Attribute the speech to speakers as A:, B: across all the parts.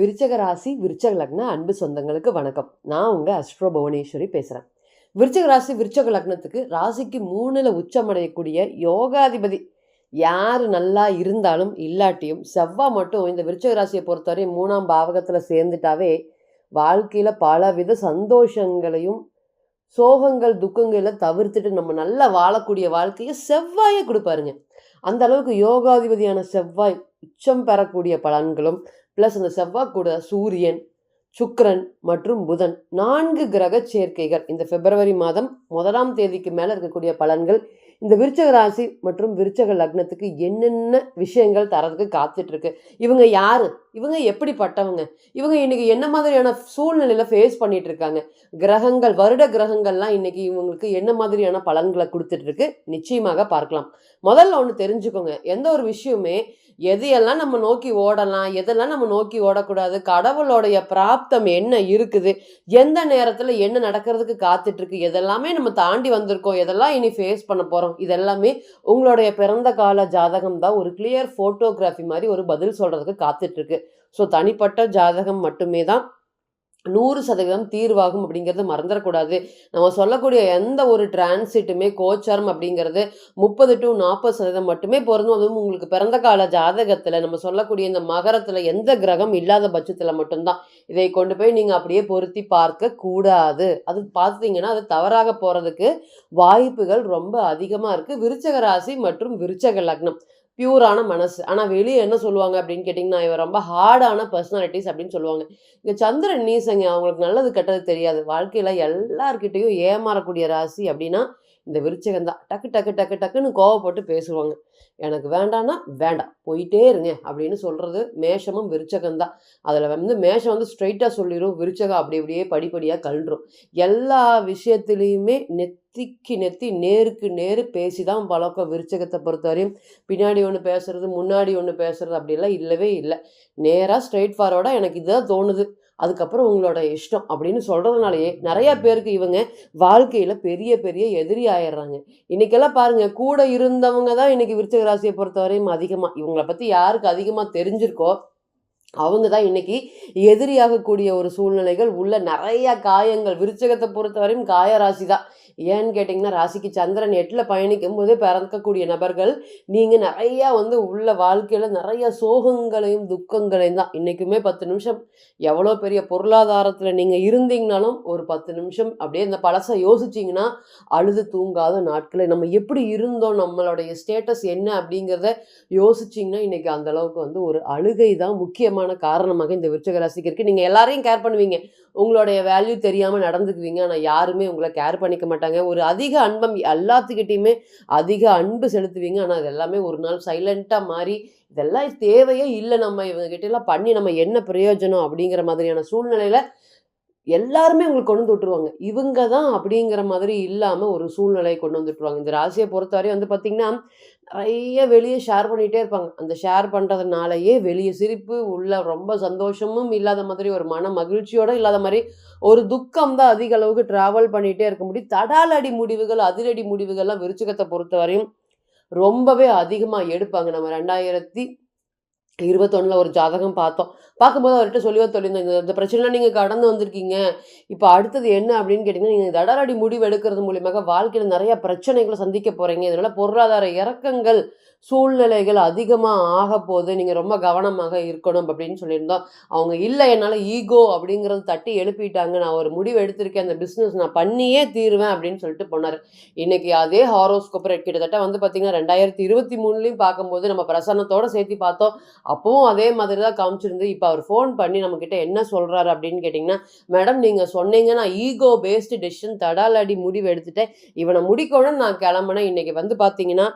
A: விருச்சக ராசி விருச்சக லக்ன அன்பு சொந்தங்களுக்கு வணக்கம். நான் உங்கள் அஸ்ட்ரோ புவனேஸ்வரி பேசுகிறேன் விருச்சக ராசி விருச்சக லக்னத்துக்கு ராசிக்கு மூணில் உச்சமடையக்கூடிய யோகாதிபதி யார் நல்லா இருந்தாலும் இல்லாட்டியும் செவ்வாய் மட்டும் இந்த விருச்சக ராசியை பொறுத்தவரை மூணாம் பாவகத்தில் சேர்ந்துட்டாவே வாழ்க்கையில் பலவித சந்தோஷங்களையும் சோகங்கள் துக்கங்களை தவிர்த்துட்டு நம்ம நல்லா வாழக்கூடிய வாழ்க்கையை செவ்வாயை கொடுப்பாருங்க. அந்த அளவுக்கு யோகாதிபதியான செவ்வாய் உச்சம் பெறக்கூடிய பலன்களும் ப்ளஸ் அந்த செவ்வாய் கூட சூரியன் சுக்கரன் மற்றும் புதன் நான்கு கிரக சேர்க்கைகள். இந்த பிப்ரவரி மாதம் முதலாம் தேதிக்கு மேலே இருக்கக்கூடிய பலன்கள் இந்த விருச்சக ராசி மற்றும் விருச்சக லக்னத்துக்கு என்னென்ன விஷயங்கள் தரதுக்கு காத்துட்ருக்கு இவங்க யார்? இவங்க எப்படிப்பட்டவங்க? இவங்க இன்னைக்கு என்ன மாதிரியான சூழ்நிலையில ஃபேஸ் பண்ணிட்டு இருக்காங்க கிரகங்கள் வருட கிரகங்கள்லாம் இன்னைக்கு இவங்களுக்கு என்ன மாதிரியான பலன்களை கொடுத்துட்டு இருக்கு நிச்சயமாக பார்க்கலாம். முதல்ல ஒன்று தெரிஞ்சுக்கோங்க. எந்த ஒரு விஷயமே எதையெல்லாம் நம்ம நோக்கி ஓடலாம் எதெல்லாம் நம்ம நோக்கி ஓடக்கூடாது கடவுளோடைய பிராப்தம் என்ன இருக்குது எந்த நேரத்தில் என்ன நடக்கிறதுக்கு காத்துட்டு இருக்கு எதெல்லாமே நம்ம தாண்டி வந்திருக்கோம் எதெல்லாம் இனி ஃபேஸ் பண்ண போகிறோம் இதெல்லாமே உங்களுடைய பிறந்த கால ஜாதகம் தான் ஒரு கிளியர் ஃபோட்டோகிராஃபி மாதிரி ஒரு பதில் சொல்கிறதுக்கு காத்துட்டு இருக்கு ஸோ தனிப்பட்ட ஜாதகம் மட்டுமே தான் நூறு சதவீதம் தீர்வாகும் அப்படிங்கிறது மறந்துடக்கூடாது நம்ம சொல்லக்கூடிய எந்த ஒரு டிரான்சிட்டுமே கோச்சாரம் அப்படிங்கிறது முப்பது டு நாற்பது சதவீதம் மட்டுமே பொருந்தும். அதுவும் உங்களுக்கு பிறந்த கால ஜாதகத்தில் நம்ம சொல்லக்கூடிய இந்த மகரத்தில் எந்த கிரகம் இல்லாத பட்சத்தில் மட்டும்தான். இதை கொண்டு போய் நீங்கள் அப்படியே பொருத்தி பார்க்க கூடாது. அது பார்த்தீங்கன்னா அது தவறாக போகிறதுக்கு வாய்ப்புகள் ரொம்ப அதிகமாக இருக்குது விருச்சக ராசி மற்றும் விருச்சக லக்னம். பியூரான மனசு. ஆனால் வெளியே என்ன சொல்லுவாங்க அப்படின்னு கேட்டிங்கன்னா இவன் ரொம்ப ஹார்டான பர்சனாலிட்டிஸ் அப்படின்னு சொல்லுவாங்க. இங்கே சந்திரன் நீசங்க அவங்களுக்கு நல்லது கெட்டது தெரியாது. வாழ்க்கையில் எல்லார்கிட்டேயும் ஏமாறக்கூடிய ராசி அப்படின்னா இந்த விருச்சகம் தான். டக்கு டக்கு டக்கு டக்குன்னு கோவப்பட்டு பேசுவாங்க. எனக்கு வேண்டான்னா வேண்டாம் போயிட்டே இருங்க அப்படின்னு சொல்கிறது மேஷமும் விருச்சகம் தான். அதில் வந்து மேஷம் வந்து ஸ்ட்ரைட்டாக சொல்லிடும் விருச்சகம் அப்படி அப்படியே படிப்படியாக கழுன்றும். எல்லா விஷயத்துலேயுமே நெத்திக்கு நெத்தி நேருக்கு நேரு பேசி தான் பழக்கம் விருச்சகத்தை பொறுத்தவரையும். பின்னாடி ஒன்று பேசுறது முன்னாடி ஒன்று பேசுறது அப்படிலாம் இல்லவே இல்லை. நேராக ஸ்ட்ரைட் ஃபார்வர்டாக எனக்கு இதுதான் தோணுது. அதுக்கப்புறம் உங்களோட இஷ்டம் அப்படின்னு சொல்கிறதுனாலயே நிறைய பேருக்கு இவங்க வாழ்க்கையில் பெரிய பெரிய எதிரி ஆயிடுறாங்க. இன்னைக்கெல்லாம் பாருங்க கூட இருந்தவங்க தான் இன்னைக்கு விருச்சிக ராசியை பொறுத்தவரையும் அதிகமாக இவங்களை பற்றி யாருக்கு அதிகமாக தெரிஞ்சிருக்கோ அவங்க தான் இன்னைக்கு எதிரியாகக்கூடிய ஒரு சூழ்நிலைகள் உள்ள நிறைய காயங்கள். விருச்சகத்தை பொறுத்தவரையும் காய ராசி தான். ஏன்னு கேட்டிங்கன்னா ராசிக்கு சந்திரன் எட்டில் பயணிக்கும் போதே பிறக்கக்கூடிய நபர்கள் நீங்கள் நிறையா வந்து உள்ள வாழ்க்கையில் நிறைய சோகங்களையும் துக்கங்களையும் தான். இன்றைக்குமே பத்து நிமிஷம். எவ்வளோ பெரிய பொருளாதாரத்தில் நீங்கள் இருந்தீங்கனாலும் ஒரு பத்து நிமிஷம் அப்படியே இந்த பழசை யோசிச்சிங்கன்னா அழுது தூங்காத நாட்களை. நம்ம எப்படி இருந்தோம்? நம்மளுடைய ஸ்டேட்டஸ் என்ன அப்படிங்கிறத யோசிச்சிங்கன்னா இன்றைக்கி அந்தளவுக்கு வந்து ஒரு அழுகை தான் முக்கியமாக முக்கியமான காரணமாக இந்த விருச்சக ராசிக்கு இருக்குது நீங்கள் எல்லாரையும் கேர் பண்ணுவீங்க. உங்களுடைய வேல்யூ தெரியாமல் நடந்துக்குவீங்க. ஆனால் யாருமே உங்களை கேர் பண்ணிக்க மாட்டாங்க. ஒரு அதிக அன்பம் எல்லாத்துக்கிட்டேயுமே அதிக அன்பு செலுத்துவீங்க. ஆனால் அது எல்லாமே ஒரு நாள் சைலண்ட்டாக மாறி இதெல்லாம் தேவையே இல்லை. நம்ம இவங்க கிட்ட எல்லாம் பண்ணி நம்ம என்ன பிரயோஜனம் அப்படிங்கிற மாதிரியான சூழ்நிலையில் எல்லாருமே உங்களுக்கு கொண்டு வந்து விட்டுருவாங்க. இவங்க தான் அப்படிங்கிற மாதிரி இல்லாமல் ஒரு சூழ்நிலையை கொண்டு வந்து விட்டுருவாங்க. இந்த ராசியை பொறுத்தவரையும் வந்து பார்த்திங்கன்னா நிறைய வெளியே ஷேர் பண்ணிகிட்டே இருப்பாங்க. அந்த ஷேர் பண்ணுறதுனாலயே வெளியே சிரிப்பு உள்ள ரொம்ப சந்தோஷமும் இல்லாத மாதிரி ஒரு மன மகிழ்ச்சியோடு இல்லாத மாதிரி ஒரு துக்கம் தான் அதிக அளவுக்கு ட்ராவல் பண்ணிகிட்டே இருக்க முடியும். தடாலடி முடிவுகள் அதிரடி முடிவுகள்லாம் விருச்சிகத்தை பொறுத்தவரையும் ரொம்பவே அதிகமாக எடுப்பாங்க. நம்ம ரெண்டாயிரத்தி இருபத்தொன்னில் ஒரு ஜாதகம் பார்த்தோம். பார்க்கும்போது அவர்கிட்ட சொல்லி சொல்லியிருந்தாங்க இந்த பிரச்சனைலாம் நீங்கள் கடந்து வந்திருக்கீங்க. இப்போ அடுத்தது என்ன? அப்படின்னு கேட்டிங்கன்னா நீங்கள் தடாரடி முடிவு எடுக்கிறது மூலியமாக வாழ்க்கையில் நிறைய பிரச்சனைகளை சந்திக்க போகிறீங்க இதனால் பொருளாதார இறக்கங்கள் சூழ்நிலைகள் அதிகமாக ஆக போது நீங்கள் ரொம்ப கவனமாக இருக்கணும் அப்படின்னு சொல்லியிருந்தோம். அவங்க இல்லை என்னால் ஈகோ அப்படிங்கிறது தட்டி எழுப்பிட்டாங்க. நான் ஒரு முடிவு எடுத்திருக்கேன். அந்த பிஸ்னஸ் நான் பண்ணியே தீருவேன் அப்படின்னு சொல்லிட்டு போனார். இன்றைக்கி அதே ஹாரோஸ்கோப் கிட்டத்தட்ட வந்து பார்த்தீங்கன்னா ரெண்டாயிரத்தி இருபத்தி மூணுலேயும் பார்க்கும்போது நம்ம பிரசன்னத்தோடு சேர்த்து பார்த்தோம். அப்பவும் அதே மாதிரி தான் காமிச்சிருந்து இப்போ அவர் ஃபோன் பண்ணி நம்மக்கிட்ட என்ன சொல்கிறாரு அப்படின்னு கேட்டிங்கன்னா மேடம் நீங்கள் சொன்னீங்க நான் ஈகோ பேஸ்டு டெசிஷன் தடாலடி முடிவு எடுத்துட்டேன். இவனை முடிக்கணும்னு நான் கிளம்புனேன். இன்றைக்கி வந்து பார்த்தீங்கன்னா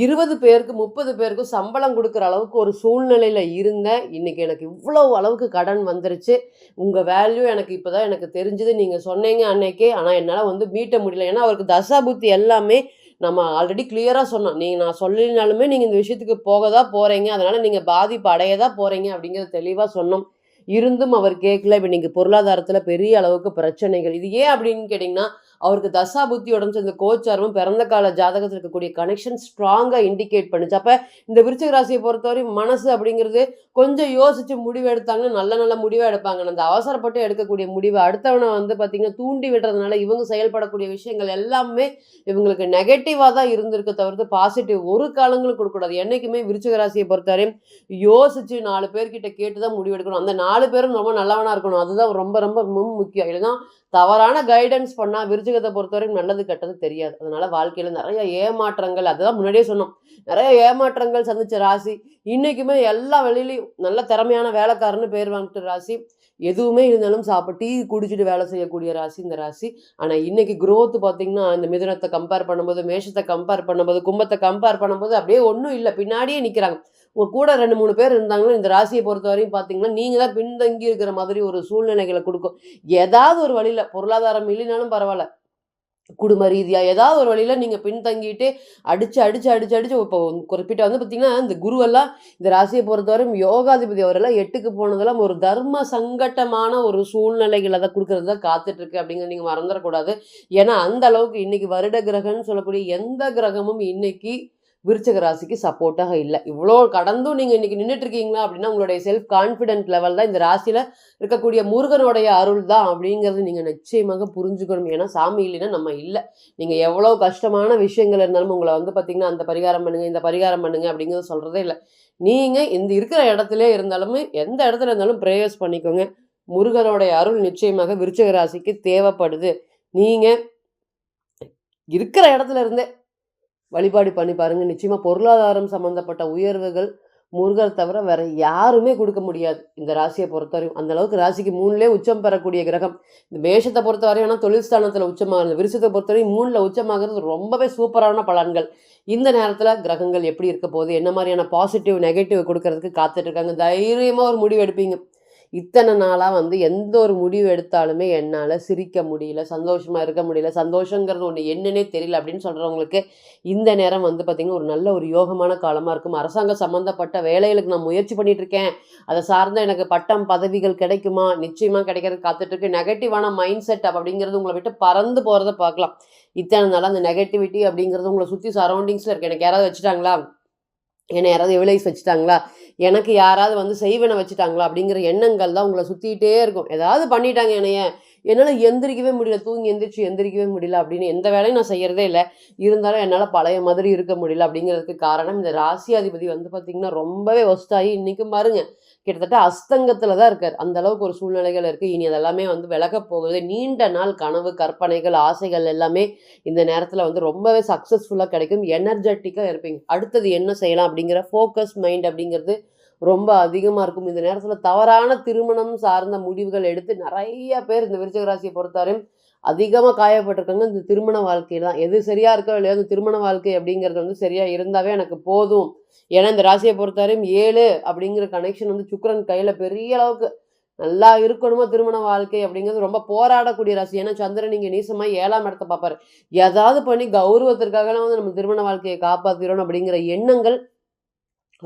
A: இருபது பேருக்கு முப்பது பேருக்கும் சம்பளம் கொடுக்குற அளவுக்கு ஒரு சூழ்நிலையில் இருந்தேன் இன்றைக்கி எனக்கு இவ்வளோ அளவுக்கு கடன் வந்துருச்சு. உங்கள் வேல்யூ எனக்கு இப்போ தான் எனக்கு தெரிஞ்சுது. நீங்கள் சொன்னீங்க அன்னைக்கே. ஆனால் என்னால் வந்து மீட்ட முடியல. ஏன்னா அவருக்கு தசாபுத்தி எல்லாமே நம்ம ஆல்ரெடி கிளியராக சொன்னோம். நீங்கள் நான் சொல்லினாலுமே நீங்கள் இந்த விஷயத்துக்கு போக தான் போகிறீங்க அதனால் நீங்கள் பாதிப்பு அடைய தான் போகிறீங்க அப்படிங்கிறத தெளிவாக சொன்னோம். இருந்தும் அவர் கேட்கல. இப்போ நீங்கள் பொருளாதாரத்தில் பெரிய அளவுக்கு பிரச்சனைகள். இது ஏன் அப்படின்னு கேட்டிங்கன்னா அவருக்கு தசா புத்தி உடம்பு இந்த கோச்சாரமும் பிறந்த கால ஜாதகத்தில் இருக்கக்கூடிய கனெக்ஷன் ஸ்ட்ராங்காக இண்டிகேட் பண்ணுச்சு. அப்போ இந்த விருச்சிக ராசியை பொறுத்தவரை மனசு அப்படிங்கிறது கொஞ்சம் யோசித்து முடிவு எடுத்தாங்கன்னா நல்ல நல்ல முடிவாக எடுப்பாங்க. அந்த அவசரப்பட்டு எடுக்கக்கூடிய முடிவு அடுத்தவனை வந்து பார்த்திங்கன்னா தூண்டி விடுறதுனால இவங்க செயல்படக்கூடிய விஷயங்கள் எல்லாமே இவங்களுக்கு நெகட்டிவாக தான் இருந்திருக்க தவிர்த்து பாசிட்டிவ் ஒரு காலங்களும் கொடுக்கக்கூடாது. என்றைக்குமே விருச்சிக ராசியை பொறுத்தவரையும் யோசித்து நாலு பேர்கிட்ட கேட்டு தான் முடிவு எடுக்கணும். அந்த நாலு நாலு பேரும் ரொம்ப நல்லவனாக இருக்கணும். அதுதான் ரொம்ப ரொம்ப மும் முக்கியம். இல்லைன்னா தவறான கைடன்ஸ் பண்ணால் விருச்சிகத்தை பொறுத்தவரைக்கும் நல்லது கெட்டது தெரியாது. அதனால வாழ்க்கையில் நிறைய ஏமாற்றங்கள் அதுதான் முன்னாடியே சொன்னோம். நிறைய ஏமாற்றங்கள் சந்திச்ச ராசி. இன்றைக்குமே எல்லா வெளியிலையும் நல்ல திறமையான வேலைக்காரன்னு பேர் வாங்கிட்டு ராசி. எதுவுமே இருந்தாலும் சாப்பிட்டு டீ குடிச்சிட்டு வேலை செய்யக்கூடிய ராசி இந்த ராசி. ஆனால் இன்னைக்கு க்ரோத் பார்த்தீங்கன்னா இந்த மிதுனத்தை கம்பேர் பண்ணும்போது மேஷத்தை கம்பேர் பண்ணும்போது கும்பத்தை கம்பேர் பண்ணும்போது அப்படியே ஒன்றும் இல்லை. பின்னாடியே நிற்கிறாங்க உங்கள் கூட ரெண்டு மூணு பேர் இருந்தாங்கன்னா இந்த ராசியை பொறுத்த வரையும் பார்த்தீங்கன்னா நீங்கள் தான் பின்தங்கி இருக்கிற மாதிரி ஒரு சூழ்நிலைகளை கொடுக்கும். ஏதாவது ஒரு வழியில் பொருளாதாரம் இல்லைனாலும் பரவாயில்ல. குடும்ப ரீதியாக ஏதாவது ஒரு வழியில் நீங்கள் பின்தங்கிட்டு அடித்து அடித்து அடித்து அடித்து இப்போ குறிப்பிட்ட வந்து பார்த்தீங்கன்னா இந்த குருவெல்லாம் இந்த ராசியை பொறுத்தவரையும் யோகாதிபதி அவரெல்லாம் எட்டுக்கு போனதெல்லாம் ஒரு தர்ம சங்கட்டமான ஒரு சூழ்நிலைகளை தான் கொடுக்கறது தான் காத்துட்ருக்கு நீங்கள் மறந்துடக்கூடாது. ஏன்னா அந்த அளவுக்கு இன்றைக்கி வருட கிரகம்னு சொல்லக்கூடிய எந்த கிரகமும் இன்றைக்கி விருச்சக ராசிக்கு சப்போர்ட்டாக இல்லை. இவ்வளோ கடந்தும் நீங்கள் இன்னைக்கு நின்றுட்டு இருக்கீங்களா அப்படின்னா உங்களுடைய செல்ஃப் கான்ஃபிடென்ட் லெவல் தான் இந்த ராசியில் இருக்கக்கூடிய முருகனுடைய அருள் தான் அப்படிங்கிறது நீங்கள் நிச்சயமாக புரிஞ்சுக்கணும். ஏன்னா சாமி இல்லைன்னா நம்ம இல்லை. நீங்கள் எவ்வளோ கஷ்டமான விஷயங்கள் இருந்தாலும் உங்களை வந்து பார்த்தீங்கன்னா அந்த பரிகாரம் பண்ணுங்கள் இந்த பரிகாரம் பண்ணுங்க அப்படிங்கிறத சொல்கிறதே இல்லை. நீங்கள் இந்த இருக்கிற இடத்துல இருந்தாலுமே எந்த இடத்துல இருந்தாலும் ப்ரேயர்ஸ் பண்ணிக்கோங்க. முருகனுடைய அருள் நிச்சயமாக விருச்சக ராசிக்கு தேவைப்படுது. நீங்கள் இருக்கிற இடத்துல இருந்தே வழிபாடு பண்ணி பாருங்கள் நிச்சயமாக பொருளாதாரம் சம்மந்தப்பட்ட உயர்வுகள் முருகர் தவிர வேறு யாருமே கொடுக்க முடியாது. இந்த ராசியை பொறுத்தவரையும். அந்தளவுக்கு ராசிக்கு மூணுலே உச்சம் பெறக்கூடிய கிரகம். இந்த மேஷத்தை பொறுத்தவரையும் ஆனால் தொழில் ஸ்தானத்தில் உச்சமாகிறது விருஷத்தை பொறுத்தவரையும் மூணில் உச்சமாகிறது ரொம்பவே சூப்பரான பலன்கள். இந்த நேரத்தில் கிரகங்கள் எப்படி இருக்க போகுது? என்ன மாதிரியான பாசிட்டிவ் நெகட்டிவ் கொடுக்கறதுக்கு காத்துட்டு இருக்காங்க? தைரியமாக ஒரு முடிவு எடுப்பீங்க. இத்தனை நாளாக வந்து எந்த ஒரு முடிவு எடுத்தாலுமே என்னால் சிரிக்க முடியல சந்தோஷமாக இருக்க முடியல. சந்தோஷங்கிறது ஒன்று என்னன்னே தெரியல அப்படின்னு சொல்கிறவங்களுக்கு இந்த நேரம் வந்து பார்த்திங்கன்னா ஒரு நல்ல ஒரு யோகமான காலமாக இருக்கும். அரசாங்க சம்மந்தப்பட்ட வேலைகளுக்கு நான் முயற்சி பண்ணிகிட்ருக்கேன் இருக்கேன். அதை சார்ந்த எனக்கு பட்டம் பதவிகள் கிடைக்குமா? நிச்சயமாக கிடைக்கிறது காத்துட்ருக்கு நெகட்டிவான மைண்ட் செட் அப்படிங்கிறது உங்களை விட்டு பறந்து போகிறத பார்க்கலாம். இத்தனை நாளாக அந்த நெகட்டிவிட்டி அப்படிங்கிறது உங்களை சுற்றி சரௌண்டிங்ஸில் இருக்குது எனக்கு யாராவது வச்சுட்டாங்களா? என்னை யாராவது எவிலைஸ் வச்சுட்டாங்களா? எனக்கு யாராவது வந்து செய்வனை வச்சுட்டாங்களா அப்படிங்கிற எண்ணங்கள் தான் உங்களை சுற்றிக்கிட்டே இருக்கும். ஏதாவது பண்ணிட்டாங்க என்னைய. என்னால் எந்திரிக்கவே முடியல தூங்கி எந்திரிச்சு எந்திரிக்கவே முடியல அப்படின்னு எந்த வேலையும் நான் செய்யறதே இல்லை. இருந்தாலும் என்னால் பழைய மாதிரி இருக்க முடியல அப்படிங்கிறதுக்கு காரணம் இந்த ராசியாதிபதி வந்து பார்த்திங்கன்னா ரொம்பவே ஒஸ்டாகி இன்றைக்கும் பாருங்க. கிட்டத்தட்ட அஸ்தங்கத்தில் தான் இருக்கார். அந்த அளவுக்கு ஒரு சூழ்நிலைகள் இருக்குது இனி அதெல்லாமே வந்து விலகப் போகுது. நீண்ட நாள் கனவு கற்பனைகள் ஆசைகள் எல்லாமே இந்த நேரத்தில் வந்து ரொம்பவே சக்ஸஸ்ஃபுல்லாக கிடைக்கும். எனர்ஜெட்டிக்காக இருப்பீங்க. அடுத்தது என்ன செய்யலாம் அப்படிங்கிற ஃபோக்கஸ் மைண்ட் அப்படிங்கிறது ரொம்ப அதிகமாக இருக்கும். இந்த நேரத்தில் தவறான திருமணம் சார்ந்த முடிவுகள் எடுத்து நிறைய பேர் இந்த விருச்சக ராசியை பொறுத்தவரையும் அதிகமாக காயப்பட்டிருக்காங்க. இந்த திருமண வாழ்க்கையில் தான். எது சரியாக இருக்கோ இல்லையோ அந்த திருமண வாழ்க்கை அப்படிங்கிறது வந்து சரியாக இருந்தாவே எனக்கு போதும். ஏன்னா இந்த ராசியை பொறுத்தவரையும் ஏழு அப்படிங்கிற கனெக்ஷன் வந்து சுக்கரன் கையில் பெரிய அளவுக்கு நல்லா இருக்கணுமா திருமண வாழ்க்கை அப்படிங்கிறது ரொம்ப போராடக்கூடிய ராசி. ஏன்னா சந்திரன் நீங்கள் நீசமாக ஏழாம் இடத்த பார்ப்பாரு. ஏதாவது பண்ணி கௌரவத்திற்காகலாம் வந்து நம்ம திருமண வாழ்க்கையை காப்பாற்றிடணும் அப்படிங்கிற எண்ணங்கள்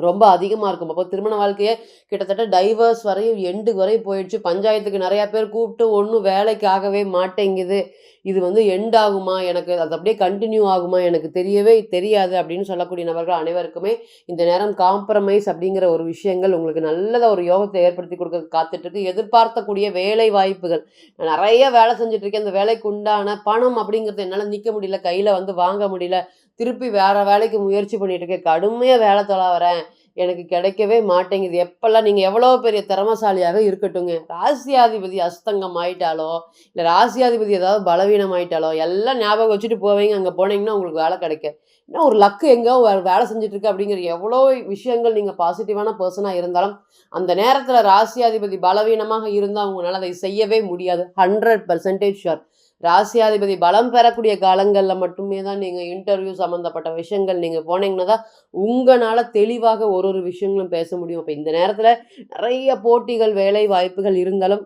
A: ரொம்ப அதிகமாக இருக்கும். அப்போ திருமண வாழ்க்கையே கிட்டத்தட்ட டைவர்ஸ் வரையும் எண்டு வரையும் போயிடுச்சு. பஞ்சாயத்துக்கு நிறையா பேர் கூப்பிட்டு ஒன்றும் வேலைக்கு ஆகவே மாட்டேங்குது. இது வந்து எண்ட் ஆகுமா? எனக்கு அது அப்படியே கண்டினியூ ஆகுமா? எனக்கு தெரியவே தெரியாது அப்படின்னு சொல்லக்கூடிய நபர்கள் அனைவருக்குமே இந்த நேரம் காம்ப்ரமைஸ் அப்படிங்கிற ஒரு விஷயங்கள் உங்களுக்கு நல்லதாக ஒரு யோகத்தை ஏற்படுத்தி கொடுக்க காத்துட்ருக்கு. எதிர்பார்த்தக்கூடிய வேலை வாய்ப்புகள். நான் நிறைய வேலை செஞ்சுட்ருக்கேன் அந்த வேலைக்கு உண்டான பணம் அப்படிங்கிறது என்னால் நிற்க முடியல. கையில் வந்து வாங்க முடியல. திருப்பி வேற வேலைக்கு முயற்சி பண்ணிட்டு இருக்கேன் கடுமையாக வேலை தொலை வரேன். எனக்கு கிடைக்கவே மாட்டேங்குது. எப்பெல்லாம் நீங்கள் எவ்வளோ பெரிய திறமசாலியாக இருக்கட்டுங்க ராசியாதிபதி அஸ்தங்கம் ஆயிட்டாலோ இல்லை ராசியாதிபதி ஏதாவது பலவீனம் ஆயிட்டாலோ எல்லாம் ஞாபகம் வச்சுட்டு போவீங்க. அங்கே போனீங்கன்னா உங்களுக்கு வேலை கிடைக்க. இன்னும் ஒரு லக்கு எங்கேயோ வேலை செஞ்சுட்ருக்கு அப்படிங்கிற எவ்வளோ விஷயங்கள் நீங்கள் பாசிட்டிவான பர்சனாக இருந்தாலும் அந்த நேரத்தில் ராசியாதிபதி பலவீனமாக இருந்தால் அவங்களால அதை செய்யவே முடியாது. ஹண்ட்ரட் பர்சன்டேஜ் ஷோர் ராசியாதிபதி பலம் பெறக்கூடிய காலங்களில் மட்டுமே தான் நீங்கள் இன்டர்வியூ சம்மந்தப்பட்ட விஷயங்கள் நீங்கள் போனீங்கன்னா தான் உங்களால் தெளிவாக ஒரு ஒரு விஷயங்களும் பேச முடியும். அப்போ இந்த நேரத்தில் நிறைய போட்டிகள் வேலை வாய்ப்புகள் இருந்தாலும்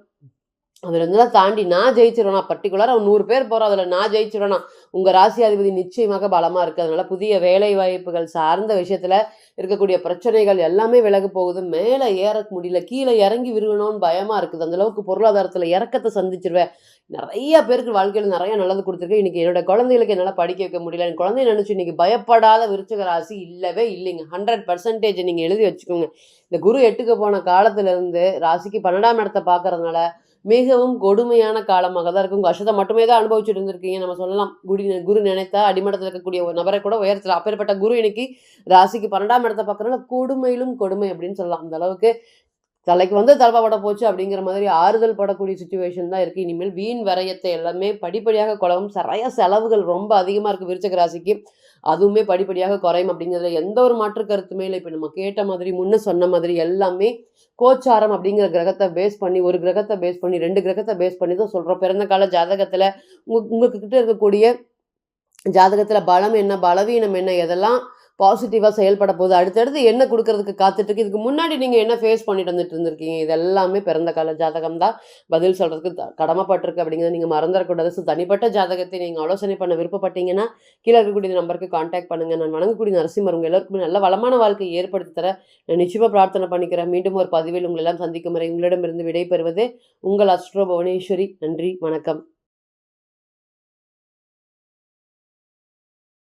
A: அதில் இருந்தெல்லாம் தாண்டி நான் ஜெயிச்சிடணும் பர்டிகுலராக ஒரு நூறு பேர் போகிறோம் அதில் நான் ஜெயிச்சிடணும் உங்கள் ராசி அதிபதி நிச்சயமாக பலமாக இருக்குது அதனால் புதிய வேலை வாய்ப்புகள் சார்ந்த விஷயத்தில் இருக்கக்கூடிய பிரச்சனைகள் எல்லாமே விலக போகுது. மேலே ஏற முடியல. கீழே இறங்கி விரும்பணும்னு பயமாக இருக்குது. அந்த அளவுக்கு இறக்கத்தை சந்திச்சிருவேன். நிறைய பேருக்கு வாழ்க்கையில் நிறைய நல்லது கொடுத்துருக்கேன். இன்றைக்கி என்னோடய குழந்தைகளுக்கு என்னால் படிக்க வைக்க முடியல. என் குழந்தைய நினச்சி இன்னைக்கு பயப்படாத விருச்சக ராசி இல்லவே இல்லைங்க. ஹண்ட்ரட் பர்சன்டேஜ் நீங்கள் எழுதி வச்சுக்கோங்க. இந்த குரு எட்டுக்கு போன காலத்துலேருந்து ராசிக்கு பன்னெண்டாம் இடத்தை பார்க்கறதுனால மிகவும் கொடுமையான காலமாக தான் இருக்கும் உங்க கஷ்டத்தை மட்டுமே தான் அனுபவிச்சுட்டு இருந்திருக்கீங்க. நம்ம சொல்லலாம் குடி குரு நினைத்தா அடிமட்டத்தில் இருக்கக்கூடிய ஒரு நபரை கூட உயர்த்தலாம். அப்பேற்பட்ட குரு இன்னைக்கு ராசிக்கு பன்னெண்டாம் இடத்தை பார்க்கறதுனால கொடுமையிலும் கொடுமை அப்படின்னு சொல்லலாம். அந்த அளவுக்கு தலைக்கு வந்து தலைப்பட போச்சு அப்படிங்கிற மாதிரி ஆறுதல் படக்கூடிய சுச்சுவேஷன் தான் இருக்குது இனிமேல் வீண் வரையத்தை எல்லாமே படிப்படியாக குழம்பும். நிறைய செலவுகள் ரொம்ப அதிகமாக இருக்குது விருச்சக ராசிக்கு. அதுவுமே படிப்படியாக குறையும் அப்படிங்கிறதுல எந்த ஒரு மாற்று கருத்துமே இல்லை. இப்போ நம்ம கேட்ட மாதிரி முன்ன சொன்ன மாதிரி எல்லாமே கோச்சாரம் அப்படிங்கிற கிரகத்தை பேஸ் பண்ணி ஒரு கிரகத்தை பேஸ் பண்ணி ரெண்டு கிரகத்தை பேஸ் பண்ணி தான் சொல்கிறோம் பிறந்த கால ஜாதகத்தில் உங்க உங்ககிட்ட இருக்கக்கூடிய ஜாதகத்தில் பலம் என்ன பலவீனம் என்ன எதெல்லாம் பாசிட்டிவாக செயல்பட போகுது. அடுத்தடுத்து என்ன கொடுக்கறதுக்கு காத்துட்ருக்கு. இதுக்கு முன்னாடி நீங்கள் என்ன ஃபேஸ் பண்ணிட்டு வந்துட்டு இருந்திருக்கீங்க? இது எல்லாமே பிறந்த கால ஜாதகம் தான் பதில் சொல்கிறதுக்கு த- கடமைப்பட்டிருக்கு அப்படிங்கிறத நீங்கள் மறந்துடக்கூடாது. ஸோ தனிப்பட்ட ஜாதகத்தை நீங்கள் ஆலோசனை பண்ண விருப்பப்பட்டீங்கன்னா கீழே இருக்கக்கூடிய நம்பருக்கு காண்டாக்ட் பண்ணுங்கள் நான் வணங்கக்கூடிய நரசிம்மர் உங்கள் எல்லாருக்குமே நல்ல வளமான வாழ்க்கையை ஏற்படுத்தி தர நான் நிச்சயமாக பிரார்த்தனை பண்ணிக்கிறேன். மீண்டும் ஒரு பதிவில் உங்களை எல்லாம் சந்திக்கும் வரை உங்களிடமிருந்து விடைபெறுவது உங்கள் அஸ்ட்ரோ புவனேஸ்வரி. நன்றி வணக்கம்.